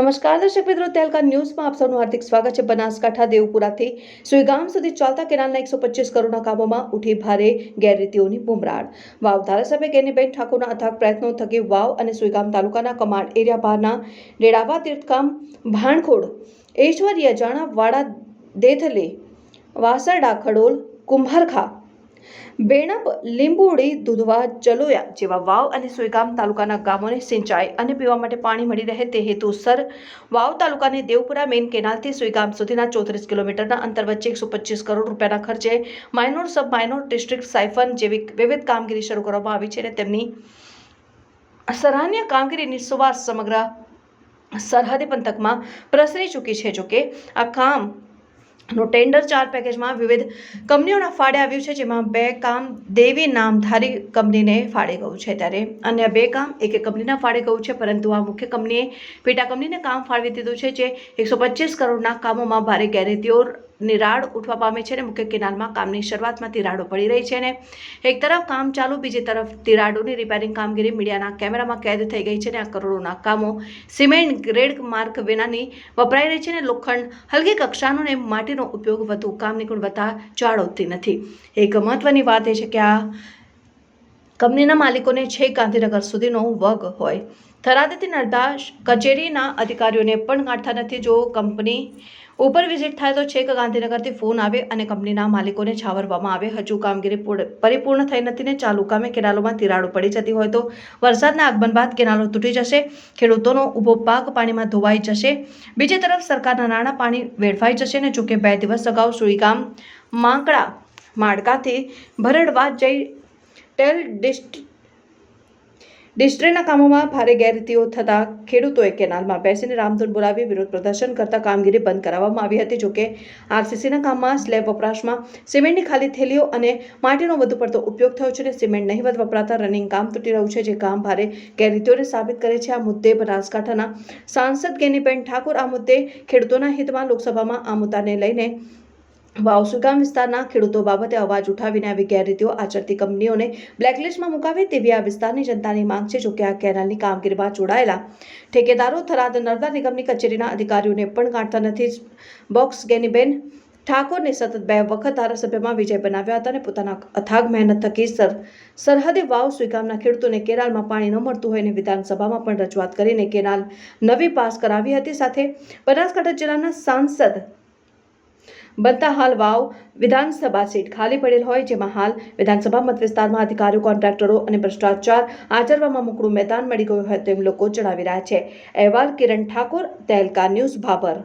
નમસ્કાર, દર્શક મિત્રો, તેલકા ન્યૂઝમાં આપ સૌનું હાર્દિક સ્વાગત છે. બનાસકાંઠા, દેવપુરાથી સુઈગામ સુધી ચાલતા કેનાલના એકસો પચીસ કરોડના કામોમાં ઉઠી ભારે ગેરરીતિઓની બુમરાળ વાવ ધારાસભ્ય કેનીબેન ઠાકોરના અથાગ પ્રયત્નો થકી વાવ અને સુઈગામ તાલુકાના કમાડ એરિયા બહારના રેડાવા તીર્થકામ ભાણખોડ, ઐશ્વર્ય જાણા વાડા દેથલે, વાસરડા, ખડોલ, કુંભારખા બેણપ, લીંબોડી, દુધવા ચલોયા જેવા વાવ અને સુઈગામ તાલુકાના ગામોને સિંચાઈ અને પીવા માટે પાણી મળી રહે તે હેતુસર વાવ તાલુકાની દેવપુરા મેઇન કેનાલથી સુઈગામ સુધીના ચોત્રીસ કિલોમીટરના અંતર વચ્ચે એકસો પચીસ કરોડ રૂપિયાના ખર્ચે minor sub minor district siphon જેવી વિવિધ કામગીરી શરૂ કરવામાં આવી છે અને તેમની સરાહનીય કામગીરીની સુવાસ સમગ્ર સરહદી પંથકમાં પ્રસરી ચૂકી છે. જોકે આ કામ નું ટેન્ડર ચાર પેકેજમાં વિવિધ કંપનીઓના ફાળે આવ્યું છે, જેમાં બે કામ દેવી નામધારી કંપનીને ફાળે ગયું છે ત્યારે અન્ય બે કામ એક એક કંપનીના ફાળે ગયું છે, પરંતુ આ મુખ્ય કંપનીએ પેટા કંપનીને કામ ફાળવી દીધું છે, જે એકસો પચીસ કરોડના કામોમાં ભારે ગેરરીતિઓ નિરાડ ઉઠવા પામે છે અને મુખ્ય કેનાલમાં કામની શરૂઆતમાં તિરાડો પડી રહી છે અને એક તરફ કામ ચાલુ, બીજી તરફ તિરાડોની રિપેરિંગ કામગીરી, મીડિયાના કેમેરામાં કેદ થઈ ગઈ છે અને આ કરોડોના કામો સિમેન્ટ ગ્રેડ માર્ક વિનાની વપરાઈ રહી છે અને લોખંડ હલકી કક્ષાનું અને માટીનો ઉપયોગ વધુ કામની ગુણવત્તા જાળવતી નથી. એક મહત્વની વાત એ છે કે આ કંપનીના માલિકોને છેક ગાંધીનગર સુધીનો વગ હોય. થરાદથી નડતા કચેરીના અધિકારીઓને પણ ગાંઠતા નથી. જો કંપની ઉપર વિઝિટ થાય તો છેક ગાંધીનગરથી ફોન આવે અને કંપનીના માલિકોને છાવરવામાં આવે. હજુ કામગીરી પૂર્ણ- પરિપૂર્ણ થઈ નથી ને ચાલુ કામે કેનાલોમાં તિરાડો પડી જતી હોય તો વરસાદના આગમન બાદ કેનાલો તૂટી જશે. ખેડૂતોનો ઊભો પાક પાણીમાં ધોવાઈ જશે. બીજી તરફ સરકારના નાણાં પાણી વેડફાઈ જશે ને જોકે બે દિવસ અગાઉ સુઈગામ, માંકડા, માડકાથી ભરડવા જઈ ટેલ ડિસ્ટ, ડિસ્ટ્રીના કામોમાં ભારે ગેરરીતિઓ થતાં ખેડૂતોએ કેનાલમાં બેસીને રામધૂન બોલાવી વિરોધ પ્રદર્શન કરતા કામગીરી બંધ કરાવવામાં આવી હતી. જોકે આરસીસીના કામમાં સ્લેબ વપરાશમાં સિમેન્ટની ખાલી થેલીઓ અને માટીનો વધુ પડતો ઉપયોગ થયો છે અને સિમેન્ટ નહીવત વપરાતા રનિંગ કામ તૂટી રહ્યું છે, જે કામ ભારે ગેરરીતિઓને સાબિત કરે છે. આ મુદ્દે બનાસકાંઠાના સાંસદ ગેનીબેન ઠાકોર આ મુદ્દે ખેડૂતોના હિતમાં લોકસભામાં આ મુદ્દાને લઈને વાવ સુગામ વિસ્તારના ખેડૂતો બાબતે અવાજ ઉઠાવીને આવી ગેરરીતિઓ આચરતી કંપનીઓને બ્લેકલિસ્ટમાં મુકાવે તેવી આ વિસ્તારની જનતાની માંગ છે, જોકે આ કેનાલની કામગીરીમાં જોડાયેલા ઠેકેદારો થરાદ નર્મદા નિગમની કચેરીના અધિકારીઓને પણ ગાંઠતા નથી. બોક્સ ગેનીબેન ઠાકોરને સતત બે વખત ધારાસભ્યમાં વિજય બનાવ્યા હતા અને પોતાના અથાગ મહેનત થકી સર, સરહદે વાવ સુઈગામના ખેડૂતોને કેનાલમાં પાણી ન મળતું હોય અને વિધાનસભામાં પણ રજૂઆત કરીને કેનાલ નવી પાસ કરાવી હતી. સાથે બનાસકાંઠા જિલ્લાના સાંસદ બનતા હાલ વાવ વિધાનસભા સીટ ખાલી પડેલ હોય, જેમાં હાલ વિધાનસભા મત વિસ્તારમાં અધિકારીઓ, કોન્ટ્રાક્ટરો અને ભ્રષ્ટાચાર આચરવામાં મોકળું મેદાન મળી ગયું હોય તેમ લોકો જણાવી રહ્યા છે. અહેવાલ કિરણ ઠાકોર, તહેલકા ન્યૂઝ, ભાભર.